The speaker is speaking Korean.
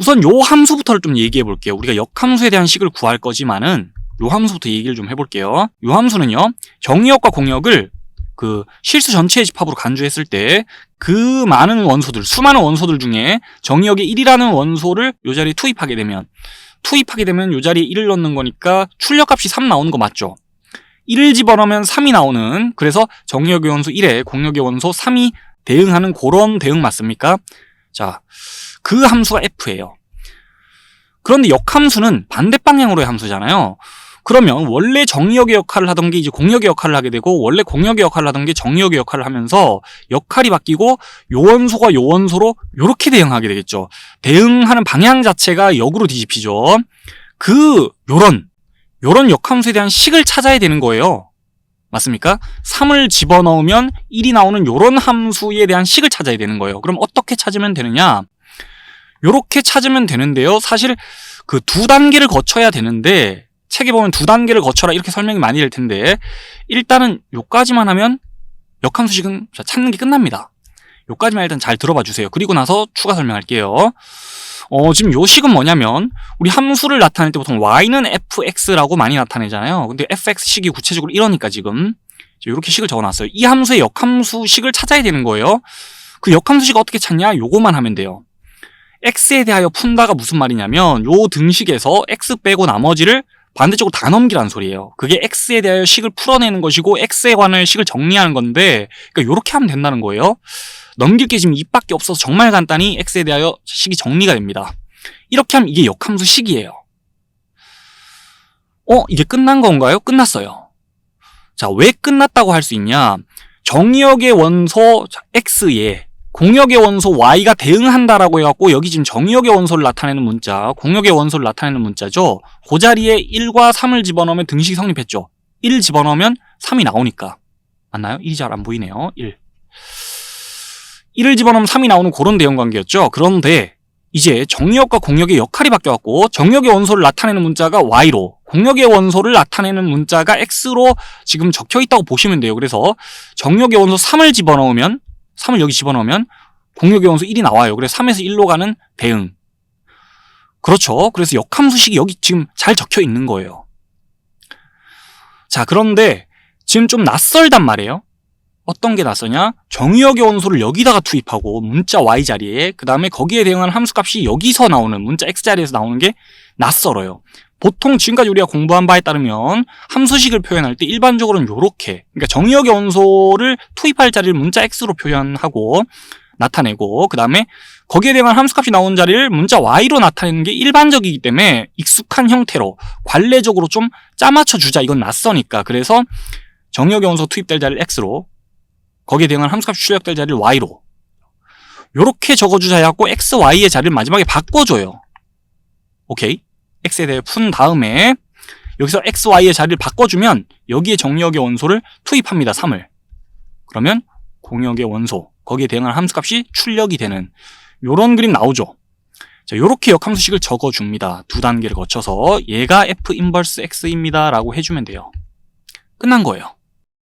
우선 요 함수부터를 좀 얘기해 볼게요. 우리가 역함수에 대한 식을 구할 거지만은 요 함수부터 얘기를 좀 해볼게요. 요 함수는요, 정의역과 공역을 그 실수 전체의 집합으로 간주했을 때 그 많은 원소들, 수많은 원소들 중에 정의역의 1이라는 원소를 요 자리에 투입하게 되면 투입하게 되면 요 자리에 1을 넣는 거니까 출력값이 3 나오는 거 맞죠? 1을 집어넣으면 3이 나오는 그래서 정의역의 원소 1에 공역의 원소 3이 대응하는 그런 대응 맞습니까? 자, 그 함수가 f예요. 그런데 역함수는 반대 방향으로의 함수잖아요. 그러면 원래 정의역의 역할을 하던 게 이제 공역의 역할을 하게 되고 원래 공역의 역할을 하던 게 정의역의 역할을 하면서 역할이 바뀌고 요 원소가 요 원소로 요렇게 대응하게 되겠죠. 대응하는 방향 자체가 역으로 뒤집히죠. 그 요런 요런 역함수에 대한 식을 찾아야 되는 거예요. 맞습니까? 3을 집어넣으면 1이 나오는 요런 함수에 대한 식을 찾아야 되는 거예요. 그럼 어떻게 찾으면 되느냐? 요렇게 찾으면 되는데요. 사실 그 두 단계를 거쳐야 되는데 책에 보면 두 단계를 거쳐라 이렇게 설명이 많이 될 텐데 일단은 요까지만 하면 역함수식은 자, 찾는 게 끝납니다. 요까지만 일단 잘 들어봐 주세요. 그리고 나서 추가 설명할게요. 어, 지금 요 식은 뭐냐면 우리 함수를 나타낼 때 보통 y는 fx라고 많이 나타내잖아요. 근데 fx식이 구체적으로 이러니까 지금 이렇게 식을 적어놨어요. 이 함수의 역함수식을 찾아야 되는 거예요. 그 역함수식 어떻게 찾냐? 요거만 하면 돼요. X에 대하여 푼다가 무슨 말이냐면 요 등식에서 x 빼고 나머지를 반대쪽으로 다 넘기라는 소리예요. 그게 x에 대하여 식을 풀어내는 것이고 x에 관한 식을 정리하는 건데 그러니까 요렇게 하면 된다는 거예요. 넘길 게 지금 입밖에 없어서 정말 간단히 x에 대하여 식이 정리가 됩니다. 이렇게 하면 이게 역함수 식이에요. 어, 이게 끝난 건가요? 끝났어요. 자, 왜 끝났다고 할 수 있냐? 정의역의 원소 x에 공역의 원소 y가 대응한다라고 해갖고 여기 지금 정의역의 원소를 나타내는 문자, 공역의 원소를 나타내는 문자죠. 그 자리에 1과 3을 집어넣으면 등식이 성립했죠. 1 집어넣으면 3이 나오니까. 맞나요? 1이 잘 안 보이네요. 1. 1을 집어넣으면 3이 나오는 그런 대응 관계였죠. 그런데 이제 정의역과 공역의 역할이 바뀌어갖고 정역의 원소를 나타내는 문자가 y로 공역의 원소를 나타내는 문자가 x로 지금 적혀 있다고 보시면 돼요. 그래서 정역의 원소 3을 집어넣으면 3을 여기 집어넣으면 공역의 원소 1이 나와요. 그래서 3에서 1로 가는 대응. 그렇죠. 그래서 역함수식이 여기 지금 잘 적혀 있는 거예요. 자, 그런데 지금 좀 낯설단 말이에요. 어떤 게 낯서냐? 정의역의 원소를 여기다가 투입하고 문자 y 자리에 그 다음에 거기에 대응하는 함수값이 여기서 나오는 문자 x 자리에서 나오는 게 낯설어요. 보통 지금까지 우리가 공부한 바에 따르면 함수식을 표현할 때 일반적으로는 요렇게 그러니까 정의역의 원소를 투입할 자리를 문자 x로 표현하고 나타내고 그 다음에 거기에 대한 함수값이 나온 자리를 문자 y로 나타내는 게 일반적이기 때문에 익숙한 형태로 관례적으로 좀 짜맞춰 주자 이건 낯서니까 그래서 정의역의 원소 투입될 자리를 x로 거기에 대응한 함수값이 출력될 자리를 y로 요렇게 적어주자 해갖고 x, y의 자리를 마지막에 바꿔줘요. 오케이? X에 대해 푼 다음에 여기서 x, y의 자리를 바꿔주면 여기에 정의역의 원소를 투입합니다. 3을. 그러면 공역의 원소, 거기에 대응한 함수값이 출력이 되는 요런 그림 나오죠. 자, 요렇게 역함수식을 적어줍니다. 두 단계를 거쳐서 얘가 f 인버스 x입니다. 라고 해주면 돼요. 끝난 거예요.